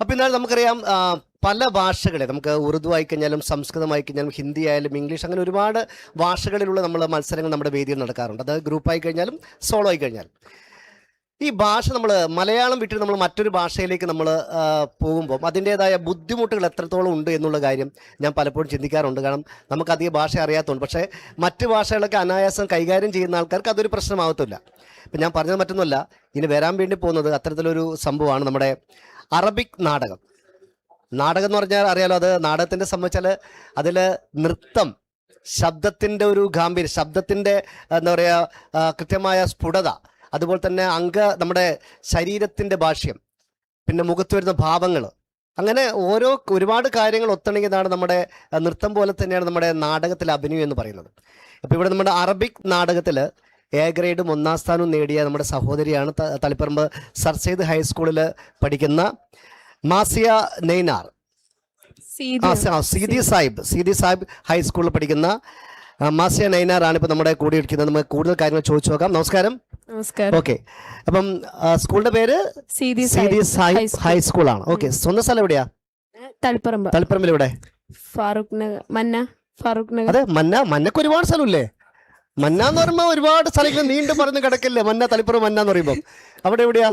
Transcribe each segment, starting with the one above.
അപ്പൊ എന്നാൽ നമുക്കറിയാം പല ഭാഷകളെ നമുക്ക് ഉറുദു ആയിക്കഴിഞ്ഞാലും സംസ്കൃതം ആയിക്കഴിഞ്ഞാലും ഹിന്ദി ആയാലും ഇംഗ്ലീഷ് അങ്ങനെ ഒരുപാട് ഭാഷകളിലുള്ള നമ്മൾ മത്സരങ്ങൾ നമ്മുടെ വേദിയിൽ നടക്കാറുണ്ട്. അത് ഗ്രൂപ്പായി കഴിഞ്ഞാലും സോളോ ആയി കഴിഞ്ഞാലും. ഈ ഭാഷ നമ്മൾ മലയാളം വിട്ട് നമ്മൾ മറ്റൊരു ഭാഷയിലേക്ക് നമ്മൾ പോകുമ്പോൾ അതിന്റേതായ ബുദ്ധിമുട്ടുകൾ എത്രത്തോളം ഉണ്ട് എന്നുള്ള കാര്യം ഞാൻ പലപ്പോഴും ചിന്തിക്കാറുണ്ട്. കാരണം നമുക്ക് അധികം ഭാഷ അറിയാത്തതുകൊണ്ട്. പക്ഷേ മറ്റ് ഭാഷകളൊക്കെ അനായാസം കൈകാര്യം ചെയ്യുന്ന ആൾക്കാർക്ക് അതൊരു പ്രശ്നമാകത്തില്ല ഇപ്പം ഞാൻ പറഞ്ഞത് മറ്റൊന്നുമല്ല. ഇനി വരാൻ വേണ്ടി പോകുന്നത് അത്തരത്തിലൊരു സംഭവമാണ് നമ്മുടെ അറബിക് നാടകം. നാടകം എന്ന് പറഞ്ഞാൽ അറിയാലോ അത് നാടകത്തിന്റെ സംബന്ധിച്ചാൽ അതിൽ നൃത്തം ശബ്ദത്തിന്റെ ഒരു ഗാംഭീര്യം ശബ്ദത്തിന്റെ എന്താ പറയുക കൃത്യമായ സ്ഫുടത അതുപോലെ തന്നെ അംഗ നമ്മുടെ ശരീരത്തിന്റെ ഭാഷ്യം പിന്നെ മുഖത്ത് വരുന്ന ഭാവങ്ങൾ അങ്ങനെ ഓരോ ഒരുപാട് കാര്യങ്ങൾ ഒത്തിണങ്ങിയതാണ് നമ്മുടെ നൃത്തം പോലെ തന്നെയാണ് നമ്മുടെ നാടകത്തിലെ അഭിനയം എന്ന് പറയുന്നത്. അപ്പോൾ ഇവിടെ നമ്മുടെ അറബിക് നാടകത്തിൽ എ ഗ്രേഡും ഒന്നാം സ്ഥാനവും നേടിയ നമ്മുടെ സഹോദരിയാണ് തളിപ്പറമ്പ് സർ സെയ്ദ് ഹൈസ്കൂളിൽ പഠിക്കുന്ന മാസിയ നെയ്നാർ. സീതി സാഹിബ് സീതി സാഹിബ് ഹൈസ്കൂളിൽ പഠിക്കുന്ന മാസിയ നൈനാർ ആണ് ഇപ്പോൾ നമ്മുടെ കൂടെ ഇരിക്കുന്നത്. നമുക്ക് കൂടുതൽ കാര്യങ്ങൾ ചോദിച്ചു നോക്കാം. നമസ്കാരം. നമസ്കാരം. ഓക്കെ. അപ്പം സ്കൂളിന്റെ പേര് സീതി സാഹിബ് ഹൈസ്കൂൾ. ഹൈസ്കൂളാണ്. ഓക്കെ. സ്വന്തം സ്ഥലം എവിടെയാ? തളിപ്പറമ്പ്. തളിപ്പറമ്പിൽ ഇവിടെ ഫാറൂഖ് നഗർ മന്ന ഫാറൂഖ് നഗർ. അതെ മന്ന മന്നക്ക് ഒരുപാട് സ്ഥലമില്ലേ മന്ന എന്ന് പറയുമ്പോൾ ഒരുപാട് സ്ഥലങ്ങൾ നീണ്ടു പറഞ്ഞു കിടക്കില്ലേ? മന്ന തളിപ്പുറം മന്ന എന്ന് പറയുമ്പോൾ അവിടെ എവിടെയാ?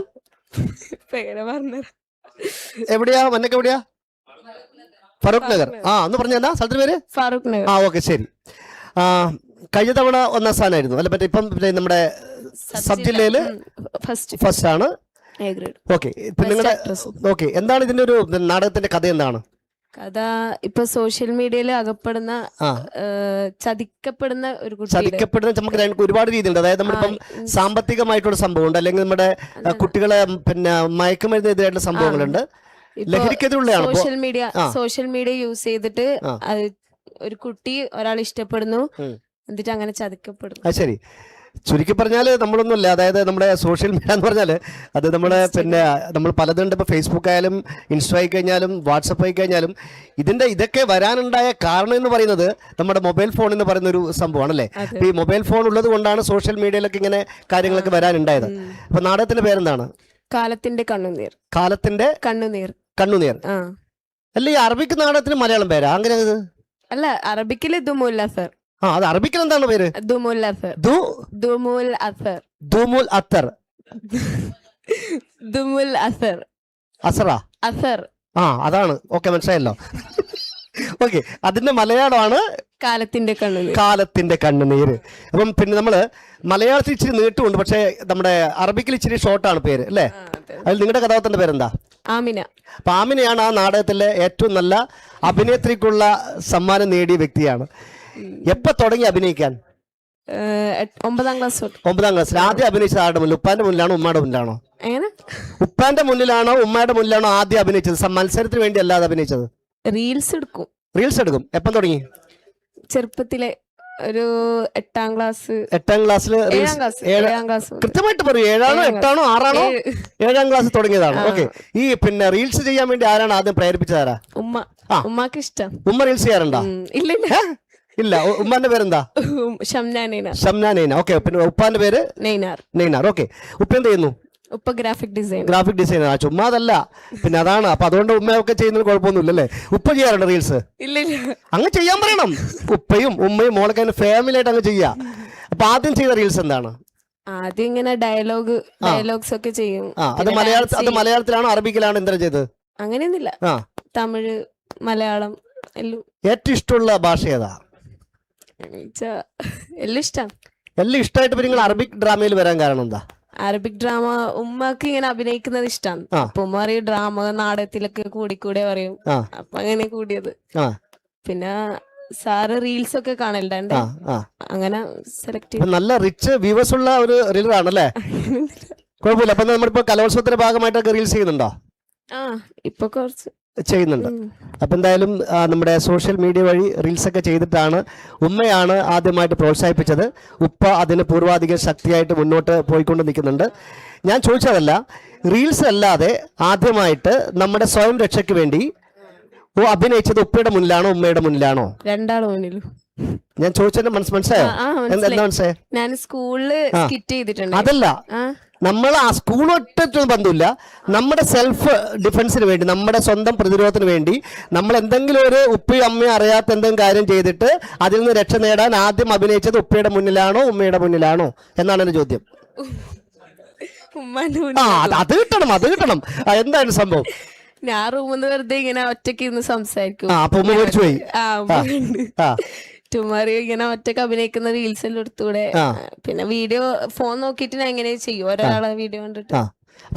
എവിടെയാ? മന്നക്ക് എവിടെയാ? ഫറൂഖ് നഗർ. ആ ഒന്ന് പറഞ്ഞാ സ്ഥലത്തിന് പേര്? ഫാറൂഖ് നഗർ. ആ ഓക്കെ ശരി. ആ കഴിഞ്ഞ തവണ ഒന്നാം സ്ഥാനമായിരുന്നു. അല്ല മറ്റേ ഇപ്പം നമ്മുടെ സബ് ജില്ലയിൽ ഫസ്റ്റ്. ആണ് ഓക്കെ നിങ്ങളുടെ ഓക്കെ എന്താണ് ഇതിന്റെ ഒരു നാടകത്തിന്റെ കഥ എന്താണ്? കഥ ഇപ്പൊ സോഷ്യൽ മീഡിയയിൽ അകപ്പെടുന്ന ചതിക്കപ്പെടുന്ന ഒരു ചതിക്കപ്പെടുന്ന നമുക്ക് ഒരുപാട് രീതിയുണ്ട്. അതായത് നമ്മളിപ്പം സാമ്പത്തികമായിട്ടുള്ള സംഭവമുണ്ട്. അല്ലെങ്കിൽ നമ്മുടെ കുട്ടികളെ പിന്നെ മയക്കുമരുന്നെതിരായിട്ടുള്ള സംഭവങ്ങളുണ്ട്. ലഹരിക്കെതിരുള്ളതാണ് social media social media use ചെയ്തിട്ട് ഒരു കുട്ടി ഒരാൾ ഇഷ്ടപ്പെടുന്നു. എന്നിട്ട് അങ്ങനെ ചതിക്കപ്പെടുന്നു. ശരി. ചുരുക്കി പറഞ്ഞാൽ നമ്മളൊന്നുമില്ല അതായത് നമ്മുടെ സോഷ്യൽ മീഡിയ എന്ന് പറഞ്ഞാൽ അത് നമ്മൾ പിന്നെ നമ്മൾ പലതുണ്ട്. ഇപ്പോൾ ഫേസ്ബുക്ക് ആയാലും ഇൻസ്റ്റ ആയി കഴിഞ്ഞാലും വാട്സപ്പ് ആയി കഴിഞ്ഞാലും ഇതിന്റെ ഇതൊക്കെ വരാനുണ്ടായ കാരണം എന്ന് പറയുന്നത് നമ്മുടെ മൊബൈൽ ഫോൺ എന്ന് പറയുന്ന ഒരു സംഭവമാണല്ലേ. അപ്പോൾ ഈ മൊബൈൽ ഫോൺ ഉള്ളത് കൊണ്ടാണ് സോഷ്യൽ മീഡിയയിലൊക്കെ ഇങ്ങനെ കാര്യങ്ങളൊക്കെ വരാനുണ്ടായത്. അപ്പോൾ നാടകത്തിന്റെ പേരെന്താണ്? കാലത്തിന്റെ കണ്ണുനീർ. കാലത്തിന്റെ കണ്ണുനീർ. കണ്ണുനീർ. അല്ല ഈ അറബിക്ക് നാടകത്തിന് മലയാളം പേരാ? അങ്ങനെ അല്ല അറബിക്കിൽ ഇതൊന്നുമില്ല അഫർ ആ അത് അറബിക്കിൽ എന്താണ് പേര്? ദുമുൽ അത്തർ ദു? ദുമുൽ ദുമുൽ അത്തർ. ദുമുൽ അസർ. അസറ? അസർ. ആ അതാണ്. ഓക്കെ മനസ്സിലായല്ലോ. ഓക്കെ അതിന്റെ മലയാളമാണ് കാലത്തിന്റെ കണ്ണുനീർ കാലത്തിന്റെ കണ്ണുനീര്. അപ്പം പിന്നെ നമ്മൾ മലയാളത്തിൽ ഇച്ചിരി നീട്ടുമുണ്ട് പക്ഷേ നമ്മുടെ അറബിക്കിൽ ഇച്ചിരി ഷോർട്ടാണ് പേര് അല്ലേ. അതിൽ നിങ്ങളുടെ കഥാപാത്രത്തിന്റെ പേരെന്താ? ആമിന. അപ്പൊ ആമിനയാണ് ആ നാടകത്തിലെ ഏറ്റവും നല്ല അഭിനേത്രിക്കുള്ള സമ്മാനം നേടിയ വ്യക്തിയാണ്. എപ്പോ തുടങ്ങി അഭിനയിക്കാൻ? ഒമ്പതാം ക്ലാസ് ഒമ്പതാം ക്ലാസ്സിൽ ആദ്യം അഭിനയിച്ചത് ആരുടെ മുന്നിൽ? ഉപ്പാന്റെ മുന്നിലാണോ ഉമ്മയുടെ മുന്നിലാണോ? എങ്ങനെ? ഉപ്പാന്റെ മുന്നിലാണോ ഉമ്മയുടെ മുന്നിലാണോ ആദ്യം അഭിനയിച്ചത്? മത്സരത്തിന് വേണ്ടി അല്ലാതെ അഭിനയിച്ചത്? റീൽസ് എടുക്കും. റീൽസ് എടുക്കും. എപ്പം തുടങ്ങി? ചെറുപ്പത്തിലെ ഒരു എട്ടാം ക്ലാസ്. എട്ടാം ക്ലാസ്സിൽ ഏഴാം ക്ലാസ് ക്ലാസ് കൃത്യമായിട്ട് പറയൂ. ഏഴാണോ ഏഴാം എട്ടാണോ ആറാണോ? ഏഴ്. ക്ലാസ് തുടങ്ങിയതാണ്. ഓക്കെ. ഈ പിന്നെ റീൽസ് ചെയ്യാൻ വേണ്ടി ആരാണ് ആദ്യം പ്രേരിപ്പിച്ചതാരാ ഉമ്മ. ഉമ്മക്ക് ഇഷ്ടം. ഉമ്മ റീൽസ് ചെയ്യാറുണ്ടോ? ഇല്ല ഇല്ല? ഉമ്മാന്റെ പേരെന്താ? ഷംന നൈനാർ. ഷംന നൈന ഓക്കെ പിന്നെ ഉപ്പാന്റെ പേര്? നെയ്നാർ ഓക്കെ ഉപ്പ എന്ത് ചെയ്യുന്നു? ഉപ്പ ഗ്രാഫിക് ഡിസൈൻ ഗ്രാഫിക് ഡിസൈനർ ആ ചുമ്മാ അതല്ല. പിന്നെ അതാണ് അപ്പൊ അതുകൊണ്ട് ഉമ്മയൊക്കെ ചെയ്യുന്നതിന് കുഴപ്പമൊന്നുമില്ലല്ലേ ഉപ്പ ചെയ്യാറുണ്ട് റീൽസ് അങ്ങ് ചെയ്യാൻ പറയണം. ഉപ്പയും ഉമ്മയും മോളൊക്കെ ഫാമിലി ആയിട്ട് അങ്ങ് ചെയ്യാ. അപ്പൊ ആദ്യം ചെയ്ത റീൽസ് എന്താണ്? ആദ്യം ഇങ്ങനെ ഡയലോഗ് ഡയലോഗ്സ് ഒക്കെ ചെയ്യും. അത് മലയാളത്തിൽ അത് മലയാളത്തിലാണോ അറബിക്കിലാണോ എന്താ ചെയ്തത്? അങ്ങനെയൊന്നുമില്ല. തമിഴ് മലയാളം ഏറ്റവും ഇഷ്ടമുള്ള ഭാഷ ഏതാ? എല്ലാം ഇഷ്ടം. എല്ലാം ഇഷ്ടമായിട്ട് നിങ്ങൾ അറബിക് ഡ്രാമയിൽ വരാൻ കാരണം എന്താ? അറബിക് ഡ്രാമ ഉമ്മക്ക് ഇങ്ങനെ അഭിനയിക്കുന്നത് ഇഷ്ടമാണ്. അപ്പൊ ഉമ്മ പറയും ഡ്രാമ നാടകത്തിലൊക്കെ കൂടിക്കൂടെ പറയും. അപ്പൊ അങ്ങനെ കൂടിയത്. പിന്നെ സാറ് റീൽസ് ഒക്കെ കാണലുണ്ട് അങ്ങനെ സെലക്ട് നല്ല റിച്ച് വ്യൂവേഴ്സ് ഉള്ള ഒരു റീലർ ആണല്ലേ? കുഴപ്പമില്ല. അപ്പൊ നമ്മളിപ്പോ കലോത്സവത്തിന്റെ ഭാഗമായിട്ടൊക്കെ റീൽസ് ചെയ്യുന്നുണ്ടോ? ആ ഇപ്പൊ കുറച്ച്. ചെയ്യുന്നുണ്ട്. അപ്പൊ എന്തായാലും നമ്മുടെ സോഷ്യൽ മീഡിയ വഴി റീൽസ് ഒക്കെ ചെയ്തിട്ടാണ് ഉമ്മയാണ് ആദ്യമായിട്ട് പ്രോത്സാഹിപ്പിച്ചത്. ഉപ്പ അതിന് പൂർവാധിക ശക്തിയായിട്ട് മുന്നോട്ട് പോയിക്കൊണ്ട് നിൽക്കുന്നുണ്ട്. ഞാൻ ചോദിച്ചതല്ല റീൽസ് അല്ലാതെ ആദ്യമായിട്ട് നമ്മുടെ സ്വയം രക്ഷയ്ക്ക് വേണ്ടി ഓ അഭിനയിച്ചത് ഉപ്പയുടെ മുന്നിലാണോ ഉമ്മയുടെ മുന്നിലാണോ? രണ്ടാളും മുന്നിലും ഞാൻ ചോദിച്ചതിന്റെ മനസ്സ് മനസ്സിലായോ? എന്താ മനസ്സിലായോ ഞാൻ ചെയ്തിട്ടുണ്ട്. അതല്ല. നമ്മൾ ആ സ്കൂളൊട്ടൊന്നും ബന്ധമില്ല. നമ്മുടെ സെൽഫ് ഡിഫൻസിന് വേണ്ടി നമ്മുടെ സ്വന്തം പ്രതിരോധത്തിന് വേണ്ടി നമ്മൾ എന്തെങ്കിലും ഒരു ഉപ്പയും അമ്മയും അറിയാത്ത എന്തെങ്കിലും കാര്യം ചെയ്തിട്ട് അതിൽ നിന്ന് രക്ഷ നേടാൻ ആദ്യം അഭിനയിച്ചത് ഉപ്പയുടെ മുന്നിലാണോ ഉമ്മയുടെ മുന്നിലാണോ എന്നാണ് എന്റെ ചോദ്യം. ആ അത് കിട്ടണം അത് കിട്ടണം. എന്താണ് സംഭവം. ഞാൻ റൂമിൽ നിന്ന് വെറുതെ ഇങ്ങനെ ഒറ്റയ്ക്ക് ഇരുന്ന് സംസാരിക്കും. ആ അപ്പൊ പോയി ആ. ടുമാറി ഇങ്ങനെ ഒറ്റയ്ക്ക് അഭിനയിക്കുന്ന റീൽസ് എല്ലാം എടുത്തൂടെ പിന്നെ വീഡിയോ ഫോൺ നോക്കിയിട്ട് ഞാൻ എങ്ങനെ ചെയ്യും? ഒരാളെ വീഡിയോ കണ്ടിട്ട്.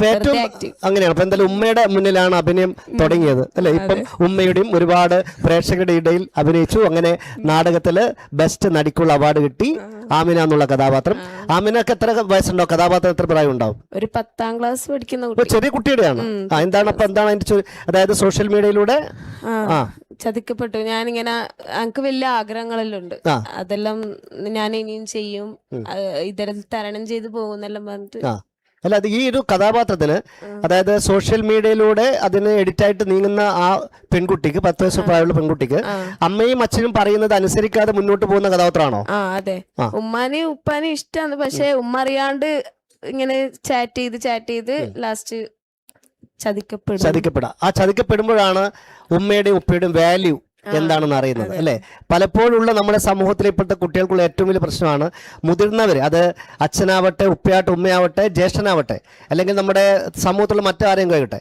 ഏറ്റവും അങ്ങനെയാണ്. അപ്പൊ എന്തായാലും ഉമ്മയുടെ മുന്നിലാണ് അഭിനയം തുടങ്ങിയത്. അല്ലെ? ഇപ്പം ഉമ്മയുടെയും ഒരുപാട് പ്രേക്ഷകരുടെ ഇടയിൽ അഭിനയിച്ചു. അങ്ങനെ നാടകത്തിൽ ബെസ്റ്റ് നടിക്കുള്ള അവാർഡ് കിട്ടി. ആമിന എന്നുള്ള കഥാപാത്രം. ആമിനക്ക് എത്ര വയസ്സുണ്ടോ? കഥാപാത്രം എത്ര പ്രായം ഉണ്ടാവും? ഒരു പത്താം ക്ലാസ് പഠിക്കുന്ന ചെറിയ കുട്ടിയുടെയാണ്. എന്താണ് അപ്പൊ എന്താണ് അതിന്റെ അതായത് സോഷ്യൽ മീഡിയയിലൂടെ ആ. ചതിക്കപ്പെട്ടു. ഞാനിങ്ങനെ എനിക്ക് വലിയ ആഗ്രഹങ്ങളെല്ലാം ഉണ്ട് അതെല്ലാം ഞാൻ ഇനിയും ചെയ്യും ഇതെല്ലാം തരണം ചെയ്ത് പോകുന്നെല്ലാം പറഞ്ഞിട്ട് അല്ല അത് ഈ ഒരു കഥാപാത്രത്തിന് അതായത് സോഷ്യൽ മീഡിയയിലൂടെ അതിന് എഡിറ്റായിട്ട് നീങ്ങുന്ന ആ പെൺകുട്ടിക്ക് പത്ത് വയസ്സ് പ്രായമുള്ള പെൺകുട്ടിക്ക് അമ്മയും അച്ഛനും പറയുന്നത് അനുസരിക്കാതെ മുന്നോട്ട് പോകുന്ന കഥാപാത്രമാണോ? അതെ. ഉമ്മാനെയും ഉപ്പാനെയും ഇഷ്ടമാണ് പക്ഷെ ഉമ്മ അറിയാണ്ട് ഇങ്ങനെ ചാറ്റ് ചെയ്ത് ചാറ്റ് ചെയ്ത് ലാസ്റ്റ് ചതിക്കപ്പെടും. ചതിക്കപ്പെടാം ആ ചതിക്കപ്പെടുമ്പോഴാണ് ഉമ്മയുടെയും ഉപ്പയുടെയും വാല്യൂ എന്താണെന്ന് അറിയുന്നത് അല്ലെ? പലപ്പോഴുള്ള നമ്മുടെ സമൂഹത്തിലെ ഇപ്പോഴത്തെ കുട്ടികൾക്കുള്ള ഏറ്റവും വലിയ പ്രശ്നമാണ് മുതിർന്നവർ അത് അച്ഛനാവട്ടെ ഉപ്പയാവട്ടെ ഉമ്മയാവട്ടെ ജ്യേഷ്ഠനാവട്ടെ അല്ലെങ്കിൽ നമ്മുടെ സമൂഹത്തിലുള്ള മറ്റാരെയും കഴിയട്ടെ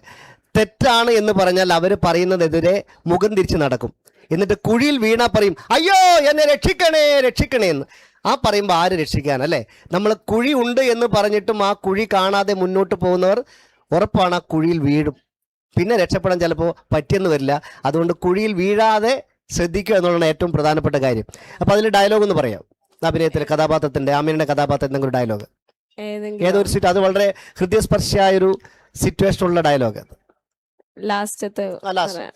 തെറ്റാണ് എന്ന് പറഞ്ഞാൽ അവർ പറയുന്നതെതിരെ മുഖം തിരിച്ച് നടക്കും. എന്നിട്ട് കുഴിയിൽ വീണാ പറയും അയ്യോ എന്നെ രക്ഷിക്കണേ രക്ഷിക്കണേ എന്ന്. ആ പറയുമ്പോൾ ആര് രക്ഷിക്കാൻ അല്ലേ? നമ്മൾ കുഴി ഉണ്ട് എന്ന് പറഞ്ഞിട്ടും ആ കുഴി കാണാതെ മുന്നോട്ട് പോകുന്നവർ ഉറപ്പാണ് ആ കുഴിയിൽ വീഴും. പിന്നെ രക്ഷപ്പെടാൻ ചിലപ്പോൾ പറ്റിയെന്ന് വരില്ല. അതുകൊണ്ട് കുഴിയിൽ വീഴാതെ ശ്രദ്ധിക്കുക എന്നുള്ളതാണ് ഏറ്റവും പ്രധാനപ്പെട്ട കാര്യം. അപ്പോൾ അതിൽ ഡയലോഗ് എന്ന് പറയാം. അഭിനയത്തിലെ കഥാപാത്രത്തിന്റെ ആമീനയുടെ കഥാപാത്രത്തിന്റെ ഒരു ഡയലോഗ് ഏതൊരു സിറ്റ് അത് വളരെ ഹൃദയസ്പർശിയായ ഒരു സിറ്റുവേഷൻ ഉള്ള ഡയലോഗ് ലാസ്റ്റത്തെ. പറയാം.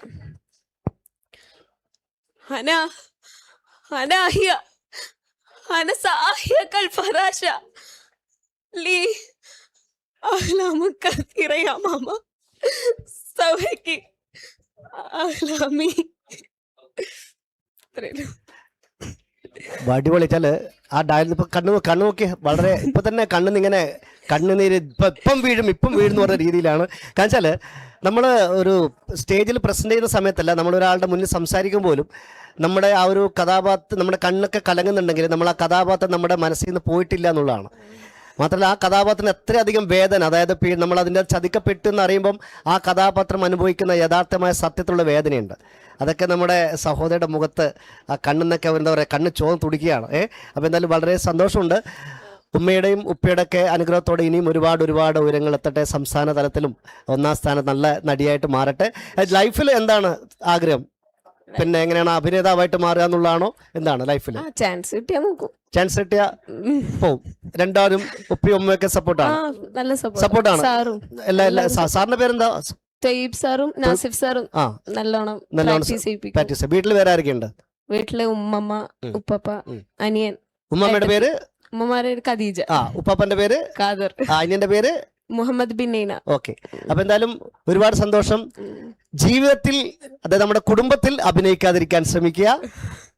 ഹന ഹനസാഹിയ ഫറാശ ലി. അഹ്ലാമു കസീറ യാ മാമ സവഹക്കി അഹ്ലാമി ഇത്രയും. അടിപൊളി വെച്ചാൽ ആ ഡയലോഗ് ഇപ്പൊ കണ്ണു കണ്ണു നോക്കി വളരെ ഇപ്പൊ തന്നെ കണ്ണിന്ന് ഇങ്ങനെ കണ്ണുനീര് ഇപ്പൊ ഇപ്പം വീഴും ഇപ്പം വീഴും എന്ന് പറഞ്ഞ രീതിയിലാണ്. കാരണം വെച്ചാൽ നമ്മൾ ഒരു സ്റ്റേജിൽ പ്രസന്റ് ചെയ്യുന്ന സമയത്തല്ല നമ്മൾ ഒരാളുടെ മുന്നിൽ സംസാരിക്കും പോലും നമ്മുടെ ആ ഒരു കഥാപാത്രം നമ്മുടെ കണ്ണൊക്കെ കലങ്ങുന്നുണ്ടെങ്കിൽ നമ്മൾ ആ കഥാപാത്രം നമ്മുടെ മനസ്സിൽ നിന്ന് പോയിട്ടില്ല എന്നുള്ളതാണ്. മാത്രമല്ല ആ കഥാപാത്രത്തിന് എത്രയധികം വേദന അതായത് നമ്മൾ അതിന്റെ ചതിക്കപ്പെട്ടു എന്ന് അറിയുമ്പം ആ കഥാപാത്രം അനുഭവിക്കുന്ന യഥാർത്ഥമായ സത്യത്തിലുള്ള വേദനയുണ്ട്. അതൊക്കെ നമ്മുടെ സഹോദരിയുടെ മുഖത്ത് ആ കണ്ണെന്നൊക്കെ എന്താ പറയുക കണ്ണ് ചോന്ന് തുടിക്കുകയാണ്. ഏ അപ്പോൾ എന്തായാലും വളരെ സന്തോഷമുണ്ട്. ഉമ്മയുടെയും ഉപ്പയുടെ ഒക്കെ അനുഗ്രഹത്തോടെ ഇനിയും ഒരുപാട് ഒരുപാട് ഉയരങ്ങൾ എത്തട്ടെ സംസ്ഥാന തലത്തിലും ഒന്നാം സ്ഥാനം നല്ല നടിയായിട്ട് മാറട്ടെ. ലൈഫിൽ എന്താണ് ആഗ്രഹം? പിന്നെ എങ്ങനെയാണ് അഭിനേതാവായിട്ട് മാറുക എന്നുള്ളതാണോ? എന്താണ് ലൈഫിൽ ചാൻസ് കിട്ടിയാ നോക്കും. ചാൻസ് കിട്ടിയ പോവും. രണ്ടാരും ഉപ്പയും ഉമ്മയൊക്കെ സപ്പോർട്ടാണ്. നല്ല സപ്പോർട്ടാണ്? സാറും. എല്ലാ എല്ലാ സാറിന്റെ പേരെന്താ? തയ്യബ് സാറും നാസിഫ് സാറും ആ. നല്ലോണം നല്ലോണം പ്രാക്ടീസ് വീട്ടിൽ വേറെ ആരൊക്കെയുണ്ട് വീട്ടിലെ ഉമ്മമ്മ. ഉപ്പപ്പ അനിയൻ ഉമ്മമ്മയുടെ പേര്? ഉമ്മമാരെ ഒരു ഖദീജ. ആ ഉപ്പാപ്പന്റെ പേര്? ഖാദർ. അനിയന്റെ പേര്? മുഹമ്മദ് ബിൻ നൈന ഓക്കെ. അപ്പൊ എന്തായാലും ഒരുപാട് സന്തോഷം. ജീവിതത്തിൽ അതായത് നമ്മുടെ കുടുംബത്തിൽ അഭിനയിക്കാതിരിക്കാൻ ശ്രമിക്കുക.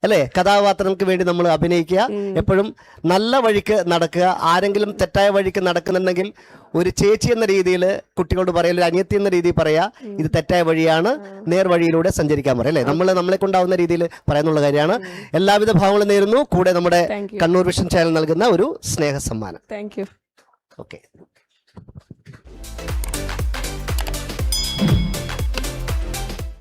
അല്ലെ? കഥാപാത്രങ്ങൾക്ക് വേണ്ടി നമ്മൾ അഭിനയിക്കുക. എപ്പോഴും നല്ല വഴിക്ക് നടക്കുക. ആരെങ്കിലും തെറ്റായ വഴിക്ക് നടക്കുന്നുണ്ടെങ്കിൽ ഒരു ചേച്ചി എന്ന രീതിയിൽ കുട്ടികളോട് പറയുക ഒരു അനിയത്തി എന്ന രീതിയിൽ പറയാ ഇത് തെറ്റായ വഴിയാണ്. നേർ വഴിയിലൂടെ സഞ്ചരിക്കാൻ പറയാം അല്ലേ? നമ്മൾ നമ്മളെ കൊണ്ടാവുന്ന രീതിയിൽ പറയാനുള്ള കാര്യമാണ്. എല്ലാവിധ ഭാവങ്ങളും നേരുന്നു. കൂടെ നമ്മുടെ കണ്ണൂർ വിഷൻ ചാനൽ നൽകുന്ന ഒരു സ്നേഹ സമ്മാനം താങ്ക് യു ഓക്കെ.